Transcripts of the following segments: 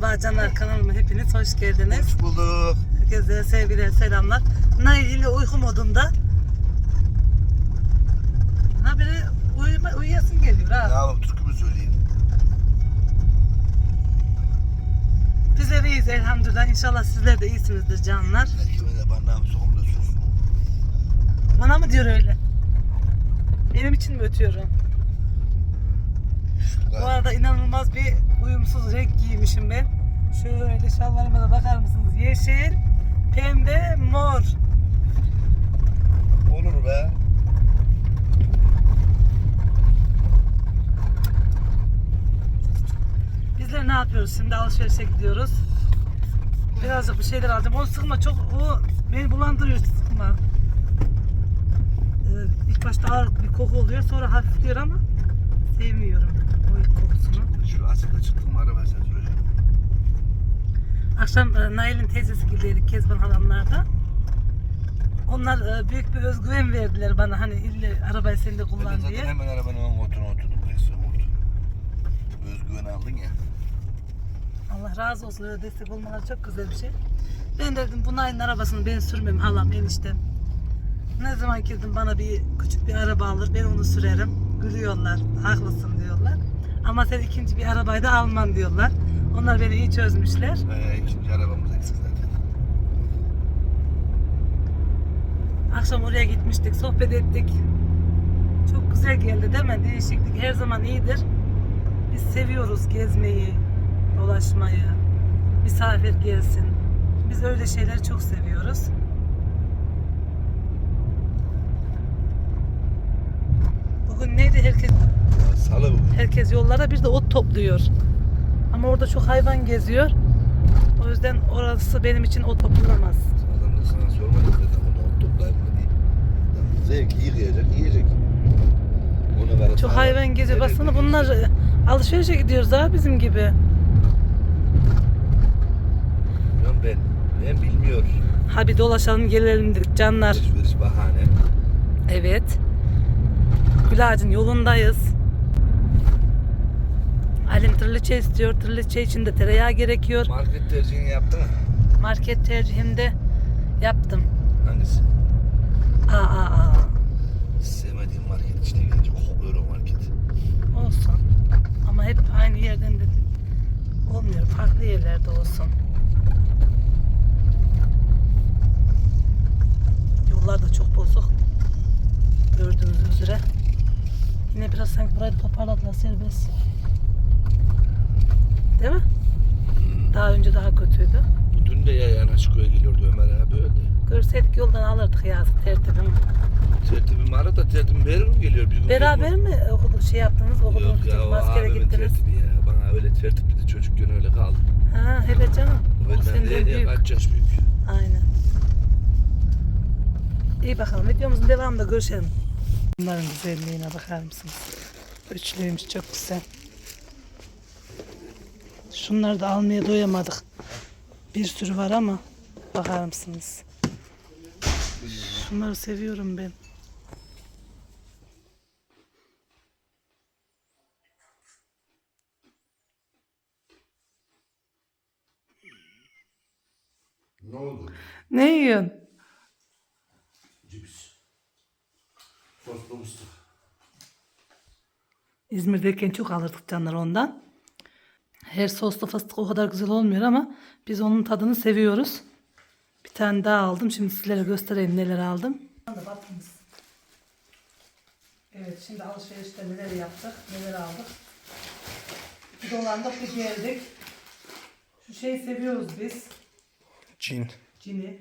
Merhaba canlar kanalıma hepiniz hoş geldiniz. Hoş bulduk. Herkese sevgiler selamlar. Nail ile uyku modunda. Ha biri uyuma, uyuyasın geliyor ha. yapalım türkümü söyleyeyim. Bizler iyiyiz elhamdülillah. İnşallah sizler de iyisinizdir canlar. Belki de bana soğumda sus. Bana mı diyor öyle? Benim için mi ötüyorum? Bu arada inanılmaz bir uyumsuz renk giymişim ben. Şöyle şalvarıma da bakar mısınız? Yeşil, pembe, mor. Olur be. Bizler ne yapıyoruz şimdi? Alışverişe gidiyoruz. Birazcık bir şeyler alacağım. Onu sıkma çok, o beni bulandırıyor sıkma. Ee, ilk başta ağır bir koku oluyor sonra hafifliyor ama sevmiyorum kokusunu. Şu asıkta çıktım araba sen süreceğim. Akşam e, Nail'in teyzesi gidiyorduk Kezban halamlarda. Onlar e, büyük bir özgüven verdiler bana hani ille arabayı sen de Ben kullan zaten diye. hemen arabanın ön koltuğuna oturdum. Neyse oldu. Özgüven aldın ya. Allah razı olsun öyle destek olmaları çok güzel bir şey. Ben dedim bu Nail'in arabasını ben sürmem halam eniştem. Ne zaman girdim bana bir küçük bir araba alır ben onu sürerim. Gülüyorlar haklısın diyorlar. Ama sen ikinci bir arabayı da alman diyorlar. Onlar beni iyi çözmüşler. Ee, ikinci arabamız eksik zaten. Akşam oraya gitmiştik, sohbet ettik. Çok güzel geldi değil mi? Değişiklik her zaman iyidir. Biz seviyoruz gezmeyi, dolaşmayı, misafir gelsin. Biz öyle şeyleri çok seviyoruz. Bugün neydi herkes Salı bugün. herkes yollara bir de ot topluyor. Ama orada çok hayvan geziyor. O yüzden orası benim için ot toplanamaz. Adam da sana sormadı zaten onu ot toplayayım mı diye. Adam Zevki yıkayacak, yiyecek. Ona göre Çok hayvan geziyor. Baksana bunlar e, alışverişe gidiyoruz ha bizim gibi. Bilmiyorum ben. Ben bilmiyor. Ha bir dolaşalım gelelim dedik canlar. Alışveriş bahane. Evet. Gül ağacın yolundayız. Halim tırlıçe istiyor. Tırlıçe için de tereyağı gerekiyor. Market tercihini yaptın mı? Market tercihimde yaptım. Hangisi? Aa aa aa. Sevmediğim market içine gelince kokuyor o market. Olsun. Ama hep aynı yerden de olmuyor. Farklı yerlerde olsun. Yollar da çok bozuk. Gördüğünüz üzere. Yine biraz sanki burayı toparladılar serbest. Değil mi? Daha önce daha kötüydü. Bu dün de yayana çıkıyor geliyordu Ömer abi öyle. Görseydik yoldan alırdık yazık tertibim. Tertibim ara da tertibim verir mi geliyor? Bir gün Beraber mi okudu, şey yaptınız, okudunuz, Yok ya o maskere abimin gittiniz? tertibi ya. Bana öyle tertipli de çocukken öyle kaldı. Ha, hele canım. O Benden senden de büyük. kaç yaş büyük. Aynen. İyi bakalım. Videomuzun devamında görüşelim. Bunların güzelliğine bakar mısınız? Üçlüymüş çok güzel. Şunları da almaya doyamadık. Bir sürü var ama bakar mısınız? Şunları seviyorum ben. Ne oldu? Ne yiyorsun? Cips. Soslu mıstık. İzmir'deyken çok alırdık canlar ondan. Her soslu fıstık o kadar güzel olmuyor ama biz onun tadını seviyoruz. Bir tane daha aldım. Şimdi sizlere göstereyim neler aldım. Evet şimdi alışverişte neler yaptık, neler aldık. Bir dolandık bir geldik. Şu şeyi seviyoruz biz. Cin. Cini.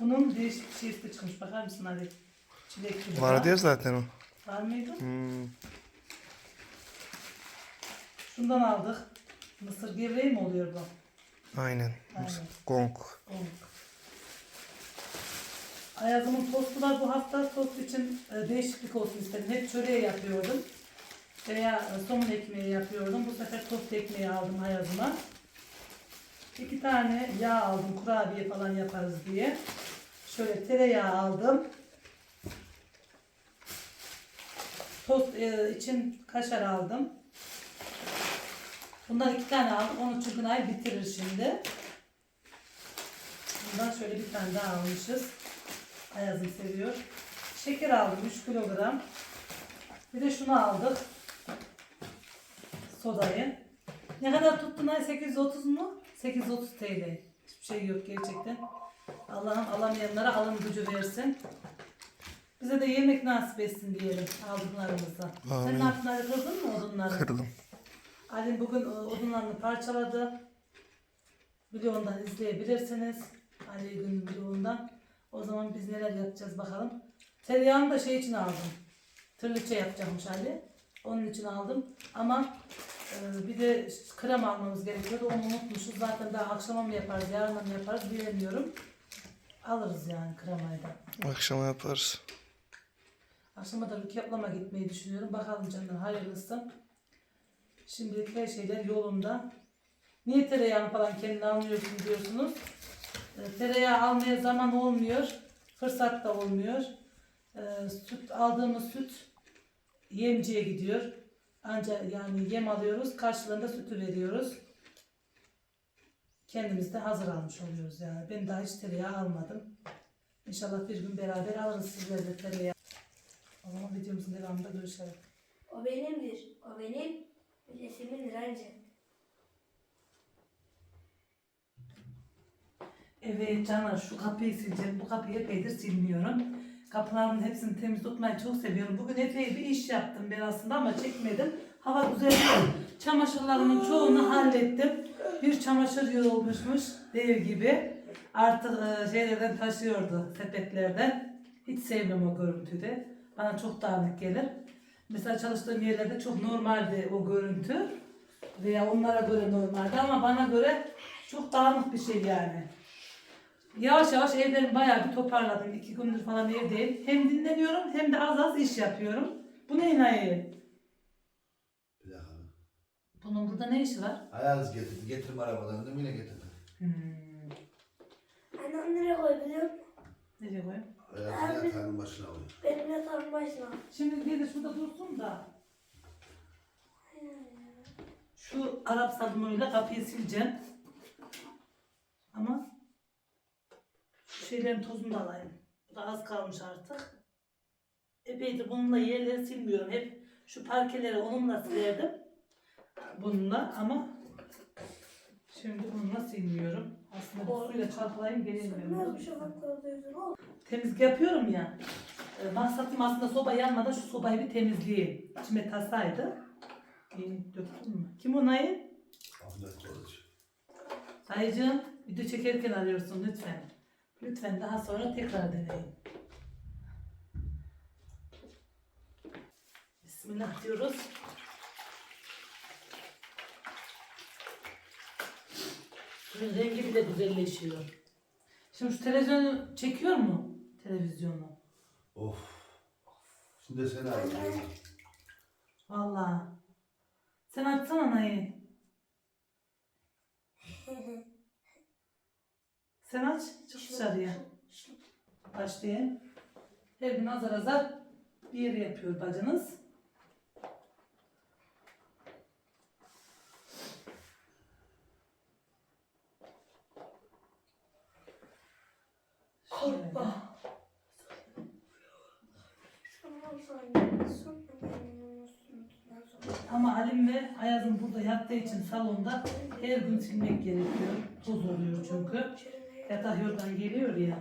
Bunun değişik bir şeysi de çıkmış. Bakar mısın hadi? Çilekli. Vardı ya zaten o. Var mıydı? Hmm. Şundan aldık. Mısır gevreği mi oluyor bu? Aynen. Aynen. Gong. Oldu. Ayazımın tostular bu hafta tost için e, değişiklik olsun istedim. Hep çöreği yapıyordum. Veya e, somun ekmeği yapıyordum. Bu sefer tost ekmeği aldım Ayazıma. İki tane yağ aldım. Kurabiye falan yaparız diye. Şöyle tereyağı aldım. Tost e, için kaşar aldım. Bundan iki tane aldım. Onu çünkü ay bitirir şimdi. Bundan şöyle bir tane daha almışız. Ayazım seviyor. Şeker aldım 3 kilogram. Bir de şunu aldık. Sodayı. Ne kadar tuttu Nay? 830 mu? 830 TL. Hiçbir şey yok gerçekten. Allah'ım alamayanlara alım gücü versin. Bize de yemek nasip etsin diyelim aldıklarımızı. Sen Amin. ne yaptın? Kırdın mı odunları? Kırdım. Ali bugün e, odunlarını parçaladı. Vlog'undan izleyebilirsiniz. Ali gün vlog'undan. O zaman biz neler yapacağız bakalım. Tereyağını da şey için aldım. Tırlıkça yapacakmış Ali. Onun için aldım. Ama e, bir de krem almamız gerekiyordu. Onu unutmuşuz. Zaten daha akşama mı yaparız, yarına mı yaparız bilemiyorum. Alırız yani kremayı da. Akşama yaparız. Akşama da Rukiye ablama gitmeyi düşünüyorum. Bakalım canlar hayırlısı. Şimdilik her şeyler yolunda. Niye tereyağını falan kendin almıyorsun diyorsunuz. E, tereyağı almaya zaman olmuyor. Fırsat da olmuyor. E, süt aldığımız süt yemciye gidiyor. Ancak yani yem alıyoruz. Karşılığında sütü veriyoruz. Kendimiz de hazır almış oluyoruz yani. Ben daha hiç tereyağı almadım. İnşallah bir gün beraber alırız sizlerle tereyağı. O zaman videomuzun devamında görüşelim. O benimdir. O benim milletimindir ancak. Evet Caner şu kapıyı sileceğim. Bu kapıyı epeydir silmiyorum. Kapıların hepsini temiz tutmayı çok seviyorum. Bugün epey bir iş yaptım ben aslında ama çekmedim. Hava güzel değil. Çamaşırlarımın çoğunu hallettim. Bir çamaşır yorulmuşmuş dev gibi. Artık e, şeylerden taşıyordu sepetlerden. Hiç sevmem o görüntüyü. Bana çok dağınık gelir. Mesela çalıştığım yerlerde çok normaldi o görüntü. Veya onlara göre normaldi ama bana göre çok dağınık bir şey yani. Yavaş yavaş evlerimi bayağı bir toparladım. İki gündür falan evdeyim. Hem dinleniyorum hem de az az iş yapıyorum. Bu ne enayi? Bir dakika. Bunun burada ne işi var? Ayağınız getirdi. Getirme arabadan dedim yine getirdi. Hmm. Annem nereye koy biliyor musun? Nereye koyayım? Ayağınızı yatağının başına koyun. Benim yatağım başına. Şimdi bir de şurada dursun da. Şu Arap sabunuyla kapıyı sileceğim. Ama şu şeylerin tozunu da alayım. Bu da az kalmış artık. Epeydir bununla yerleri silmiyorum. Hep şu parkeleri onunla silerdim. Bununla ama şimdi bununla silmiyorum. Aslında bu suyla çalkalayayım gelemiyorum. Bu şafaklarda yüzün ol. Temizlik yapıyorum ya. E, Maksadım aslında soba yanmadan şu sobayı bir temizleyeyim. İçime tasaydı. Yeni döktün mü? Kim o Nail? Ahmet Kılıç. Dayıcığım video çekerken arıyorsun lütfen. Lütfen daha sonra tekrar deneyin. Bismillah diyoruz. Suyun rengi bile güzelleşiyor. Şimdi şu televizyonu çekiyor mu? Televizyonu. Of. Şimdi seni arıyorum. Vallahi. Sen açsana Nail. Sen aç. Çık dışarıya. Başlayayım. Her gün azar azar bir yere yapıyor bacınız. Şöyle. Şundan sonra sönmemenin üstünden sonra. Ama Halim ve Ayaz'ın burada yattığı için salonda her gün silmek gerekiyor. Toz oluyor çünkü. Yatak yorgan geliyor ya.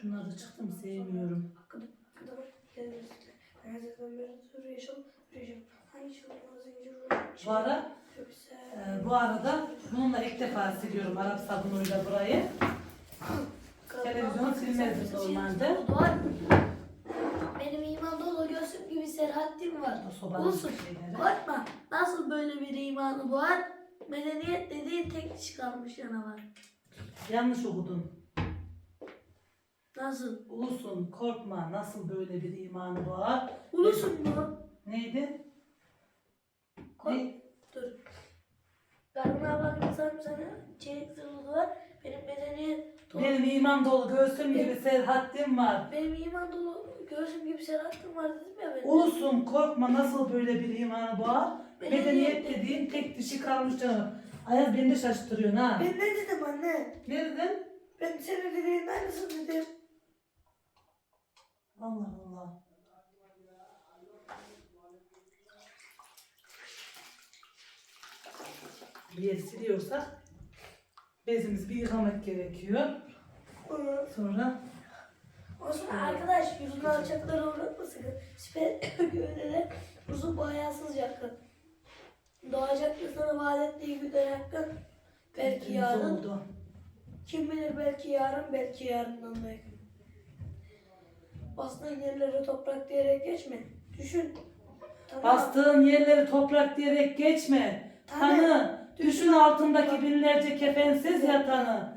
Şunları da çıktım sevmiyorum. Bu ara e, bu arada bununla ilk defa siliyorum Arap sabunuyla burayı. Televizyonu silmezdim normalde. Benim gibi serhattim var. Sobanın Olsun. Korkma. Nasıl böyle bir imanı var? Medeniyet dediğin tek dişi kalmış canavar. Yanlış okudun. Nasıl? Ulusun korkma nasıl böyle bir imanı var. Ulusun mu? Neydi? Kork. Ne? Dur. Karnına bakmasam sana çelik zırhlı var. Benim medeniyet dolu. Benim iman dolu göğsüm gibi serhattim var. Benim iman dolu göğsüm gibi serhattim var dedim ya ben. Ulusun korkma nasıl böyle bir imanı var. Medeniyet dediğin tek dişi kalmış canım. Ayaz beni de şaşırtıyorsun ha. Ben ne dedim anne? Ne dedin? Ben senin dediğin aynısını dedim. Allah Allah. Bir yeri siliyorsak bezimizi bir yıkamak gerekiyor. Sonra O sonra arkadaş yüzünü alçakları unutma sakın. Süper gövdede buzu boyasız yakın. Doğacak da sana vaat ettiği yakın. Belki temiz yarın. oldu. Kim bilir belki yarın belki yarından da yakın. Bastığın yerlere toprak diyerek geçme. Düşün. Tamam. Bastığın yerleri toprak diyerek geçme. Tanı. Düşün altındaki binlerce kefensiz yatanı.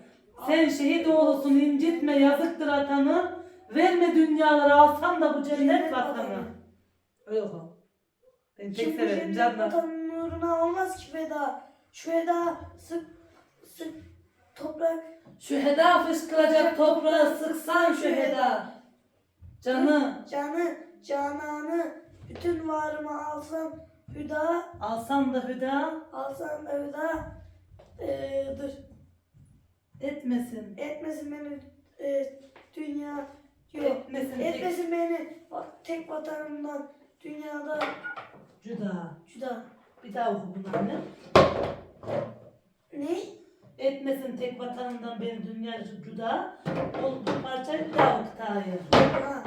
Sen şehit oğlusun incitme yazıktır atanı. Verme dünyaları alsam da bu cennet vatanı. Öyle oku. Ben Kim pek bu severim canlar. vatanın nuruna olmaz ki feda. Şu feda sık sık toprak Şu heda fışkıracak toprağı sıksan şu heda. Canı canı cananı bütün varımı alsam hüda alsan da hüda alsam da hüda eee, dur etmesin. etmesin beni eee, dünya yok Etmesin etmesin beni tek vatanımdan dünyada cüda. hüda Bir daha oku bunu anne. ne Etmesin tek vatanından beni dünya cüda. Ol bu parçayı bir daha oku Tahir. ha.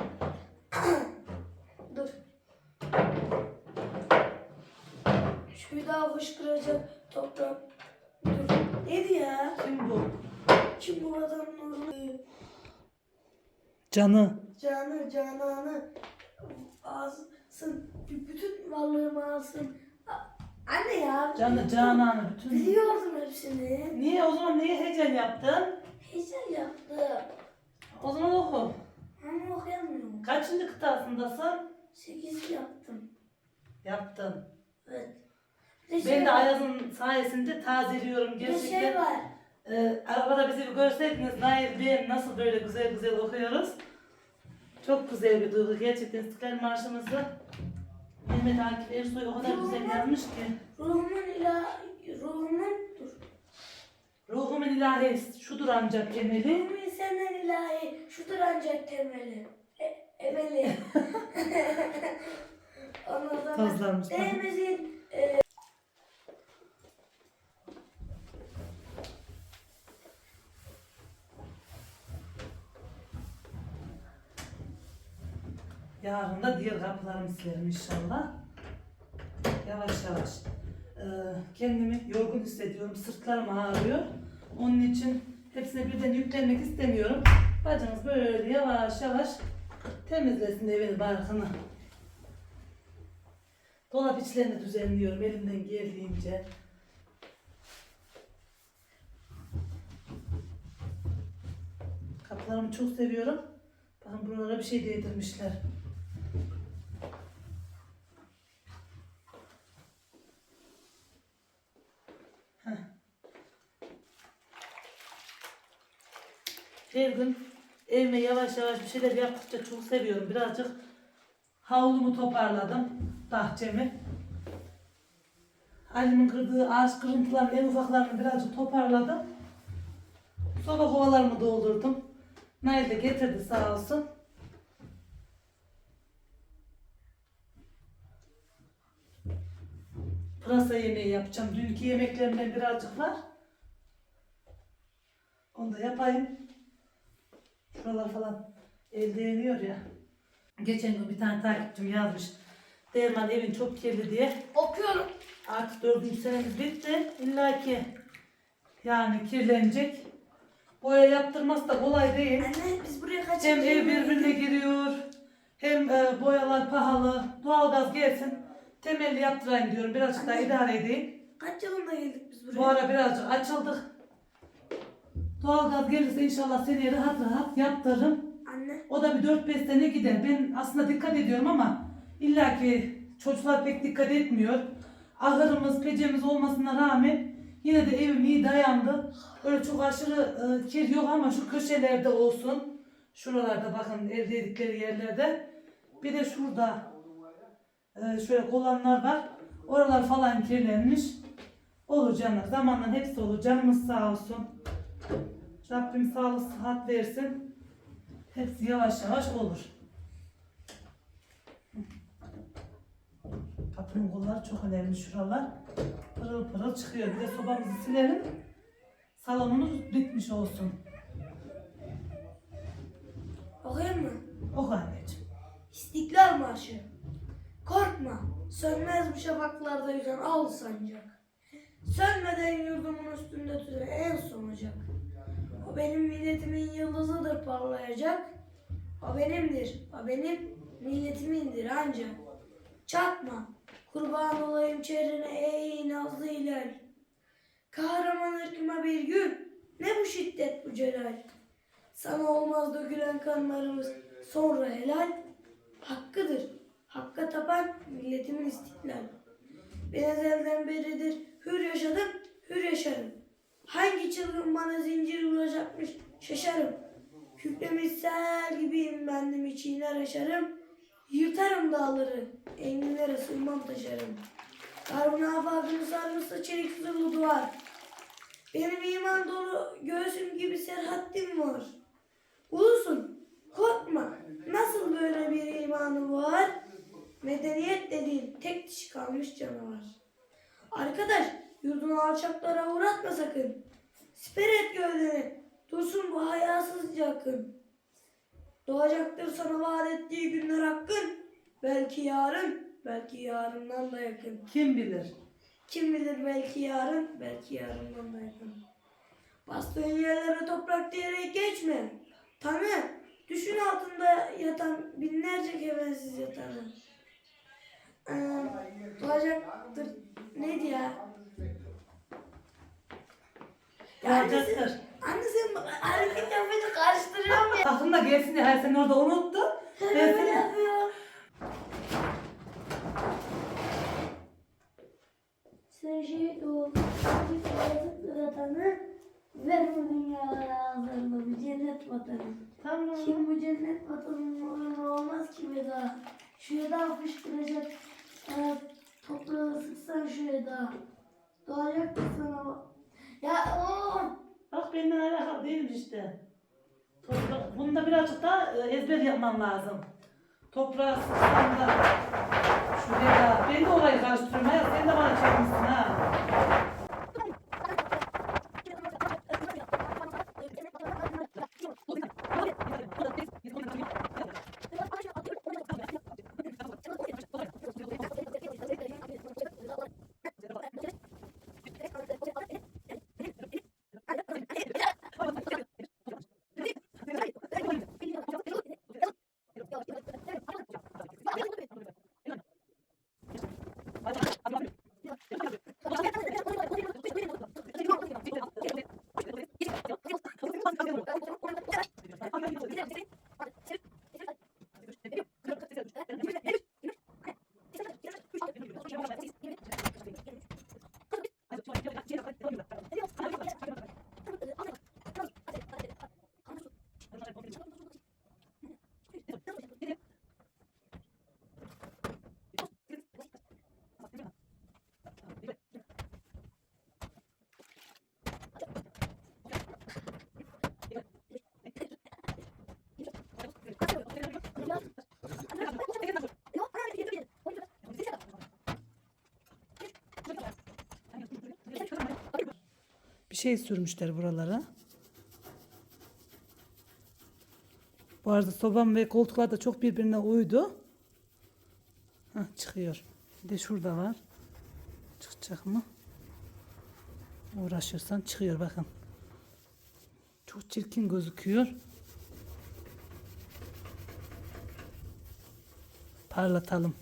dur şu hüda fışkıracak toprak dur neydi ya Kim bu? kim bu vatanın nurunu Canı. canı cananı alsın bütün varlığımı alsın anne ya Canı cananı bütün. biliyordum hepsini Niye o zaman niye heyecan yaptın? heyecan yaptım O zaman oku. ama okuyamıyorum Kaçıncı kıtasındasın? 8 yaptım Yaptın. evet Ben de Ayaz'ın sayesinde tazeliyorum bir şey gerçekten. var Ee, arabada bizi bir görseydiniz Nail ben nasıl böyle güzel güzel okuyoruz. Çok güzel bir duygu gerçekten İstiklal Marşımızı Mehmet Akif Ersoy o kadar güzel yazmış ki. ruhumun ila ruhumun dur Ruhumun ilahi şudur ancak emeli. ruhumun senden ilahi şudur ancak temeli e, emeli sonra Tozlanmış. değmezin Yarın da diğer kapılarımı silerim inşallah. Yavaş yavaş. Ee, kendimi yorgun hissediyorum. Sırtlarım ağrıyor. Onun için hepsine birden yüklenmek istemiyorum. Bacımız böyle yavaş yavaş temizlesin evini barkını. Dolap içlerini düzenliyorum elimden geldiğince. Kapılarımı çok seviyorum. Bakın buralara bir şey değdirmişler. Gün evime yavaş yavaş bir şeyler yaptıkça çok seviyorum. Birazcık havlumu toparladım. Bahçemi. Alimin kırdığı ağaç kırıntılarının en ufaklarını birazcık toparladım. Soba kovalarımı doldurdum. Nail de getirdi sağ olsun. Pırasa yemeği yapacağım. Dünkü yemeklerimden birazcık var. Onu da yapayım. Şuralar falan elde yeniyor ya. Geçen gün bir tane takipçim yazmış. Derman evin çok kirli diye. okuyorum. Artık dördüncü senemiz bitti. İlla ki yani kirlenecek. Boya yaptırması da kolay değil. Anne biz buraya kaç Hem ev birbirine giriyor. Hem e, boyalar pahalı. Doğalgaz gelsin. Temelli yaptırayım diyorum. Birazcık daha idare edeyim. Kaç yılında geldik biz buraya? Bu ara birazcık açıldık. Doğalgaz gelirse inşallah seneye rahat rahat yaptırırım. Anne O da bir 4-5 sene gider. Ben aslında dikkat ediyorum ama illaki çocuklar pek dikkat etmiyor. Ahırımız, pecemiz olmasına rağmen yine de evim iyi dayandı. Öyle çok aşırı e, kir yok ama şu köşelerde olsun. Şuralarda bakın elde ettikleri yerlerde. Bir de şurada e, şöyle kolanlar var. Oralar falan kirlenmiş. Olur canım. Zamanla hepsi olur. Canımız sağ olsun. Rabbim sağlık sıhhat versin. Hepsi yavaş yavaş olur. Kapının kolları çok önemli şuralar. Pırıl pırıl çıkıyor. Bir de sobamızı silelim. Salonumuz bitmiş olsun. Okuyayım mı? Oku anneciğim. İstiklal Marşı. Korkma, sönmez bu şafaklarda yüzen al sancak. Sönmeden yurdumun üstünde tüten en son ocak. O benim milletimin yıldızıdır parlayacak. O benimdir, o benim milletimindir ancak. Çatma, kurban olayım çehrine ey nazlı hilal. Kahraman ırkıma bir gün, ne bu şiddet bu celal. Sana olmaz dökülen kanlarımız sonra helal. Hakkıdır. Hakka tapan milletimin istiklal. Ben ezelden beridir hür yaşadım, hür yaşarım. Hangi çılgın bana zincir vuracakmış şaşarım. Kükremiş sel gibiyim bendim içiler aşarım. Yırtarım dağları, enginlere sığmam taşarım. Karbon afakını sarmışsa çelik zırhlı duvar. Benim iman dolu göğsüm gibi serhattim var. Ulusun, korkma. Nasıl böyle bir imanı var? Medeniyet dediğin tek dişi kalmış canavar. Arkadaş, yurdunu alçaklara uğratma sakın. Siper et gövdeni, dursun bu hayasızca akın. Doğacaktır sana vaat ettiği günler hakkın. Belki yarın, belki yarından da yakın. Kim bilir? Kim bilir belki yarın, belki yarından da yakın. Bastığın yerlere toprak diyerek geçme. Tanı, düşün altında yatan binlerce kefensiz yatanı. Ee, doğacaktır. Neydi ya? Ya Doğacaktır. anne sen hareket yapınca karıştırıyorum ya. Aklımda gelsin diye her sen orada unuttu. Ben böyle seni- yapıyor. Şehit ol. Yazık yatanı. Ver bu dünyalara ağzlarına bir cennet vatanı. Tamam. Kim bu cennet vatanının uğruna olmaz ki veda. Şu veda fışkıracak. Eğer toprağı sıksan şu veda. Doğacak mı sana? Ya oğlum. Bak benden alakalı değil işte. Toprak, bunda birazcık daha e, ezber yapman lazım. Toprağı sıksan da şuraya. Ben de orayı karıştırıyorum. Hayat sen de bana çekmişsin ha. Bir şey sürmüşler buralara. Bu arada sobam ve koltuklar da çok birbirine uydu. Hah, çıkıyor. Bir de şurada var. Çıkacak mı? Uğraşırsan çıkıyor bakın. Çok çirkin gözüküyor. Parlatalım.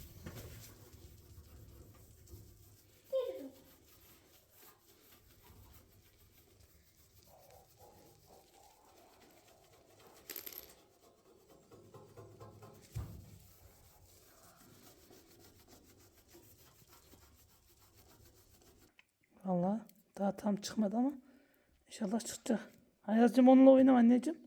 Vallahi daha tam çıkmadı ama inşallah çıkacak. Ayazcığım onunla oynama anneciğim.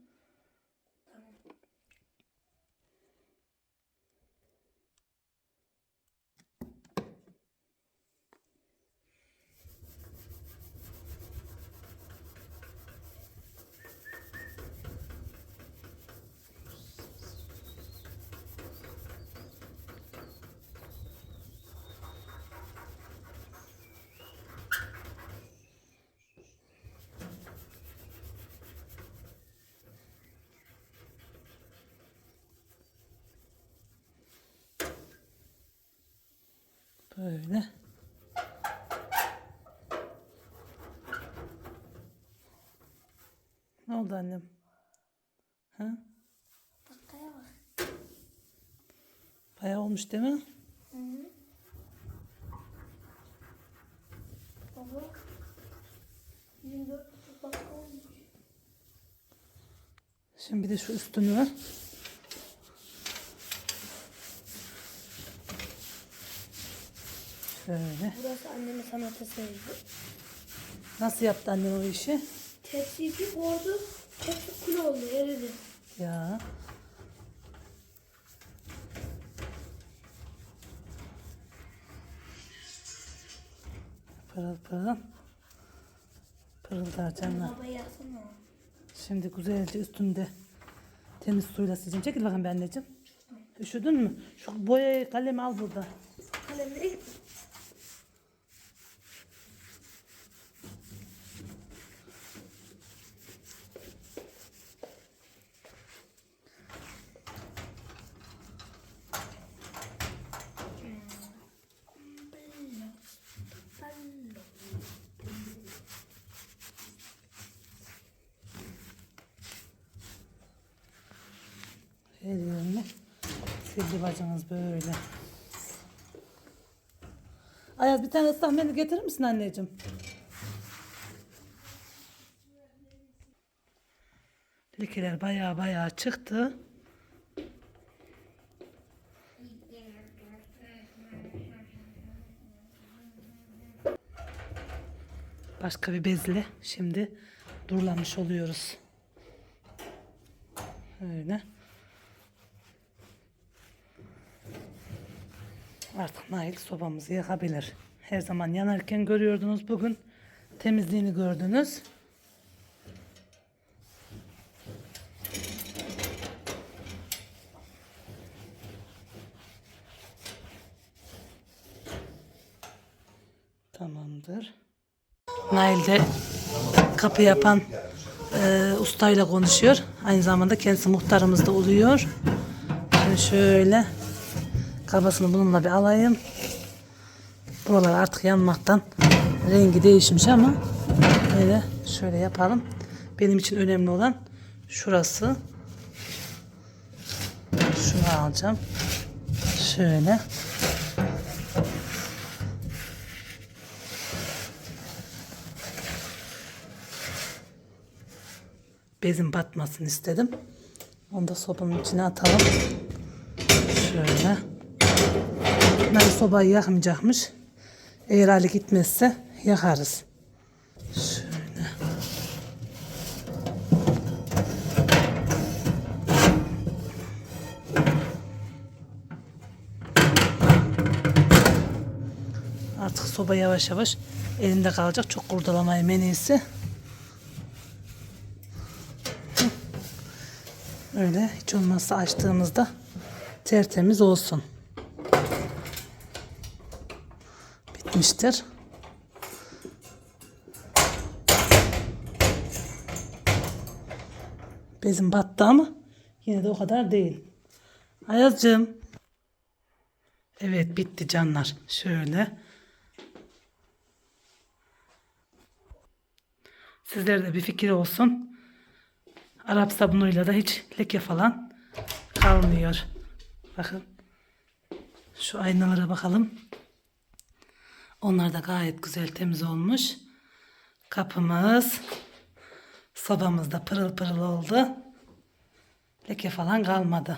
Böyle. Ne oldu annem? Ha? Dakikaya bak. Bayağı olmuş değil mi? Baba. 24 dakika olmuş. Şimdi bir de şu üstünü. Şöyle. Burası annemin sanat eseri. Nasıl yaptı annen o işi? Tepsi bir bordu. Tepsi kül oldu eridi. Ya. Pırıl pırıl. Pırıldar canlar. Şimdi güzelce üstünde temiz suyla sileceğim. Çekil bakayım ben anneciğim. Üşüdün mü? Şu boyayı kalemi al burada. Kalem değil. Her yerini sildi bacağınız böyle. Ayaz bir tane ıslak mendil getirir misin anneciğim? Lekeler bayağı bayağı çıktı. Başka bir bezle şimdi durulamış oluyoruz. Öyle. Artık Nail sobamızı yakabilir. Her zaman yanarken görüyordunuz. Bugün temizliğini gördünüz. Tamamdır. Nail de kapı yapan e, ustayla konuşuyor. Aynı zamanda kendisi muhtarımız da oluyor. Şöyle kabasını bununla bir alayım. Buralar artık yanmaktan rengi değişmiş ama böyle şöyle yapalım. Benim için önemli olan şurası. Şunu alacağım. Şöyle. Bezin batmasını istedim. Onu da sobanın içine atalım. Şöyle. Bunlar sobayı yakmayacakmış. Eğer hali gitmezse yakarız. Şöyle. Artık soba yavaş yavaş elinde kalacak. Çok kurdalamayı en iyisi. Öyle hiç olmazsa açtığımızda tertemiz olsun. Bitmiştir. Bezim battı ama yine de o kadar değil. Ayazcığım. Evet bitti canlar. Şöyle. Sizlere de bir fikir olsun. Arap sabunuyla da hiç leke falan kalmıyor. Bakın. Şu aynalara bakalım. Onlar da gayet güzel temiz olmuş. Kapımız, sobamız da pırıl pırıl oldu. Leke falan kalmadı.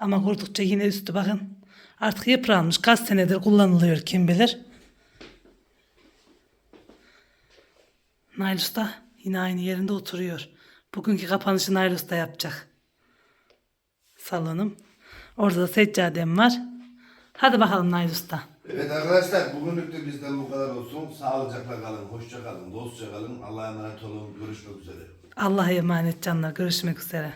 Ama kurdukça yine üstü bakın. Artık yıpranmış. Kaç senedir kullanılıyor kim bilir. Nail Usta yine aynı yerinde oturuyor. Bugünkü kapanışı Nail Usta yapacak. Salonum. Orada da seccadem var. Hadi bakalım Nail Usta. Evet arkadaşlar bugünlük de bizden bu kadar olsun. Sağlıcakla kalın, hoşça kalın, dostça kalın. Allah'a emanet olun. Görüşmek üzere. Allah'a emanet canlar. Görüşmek üzere.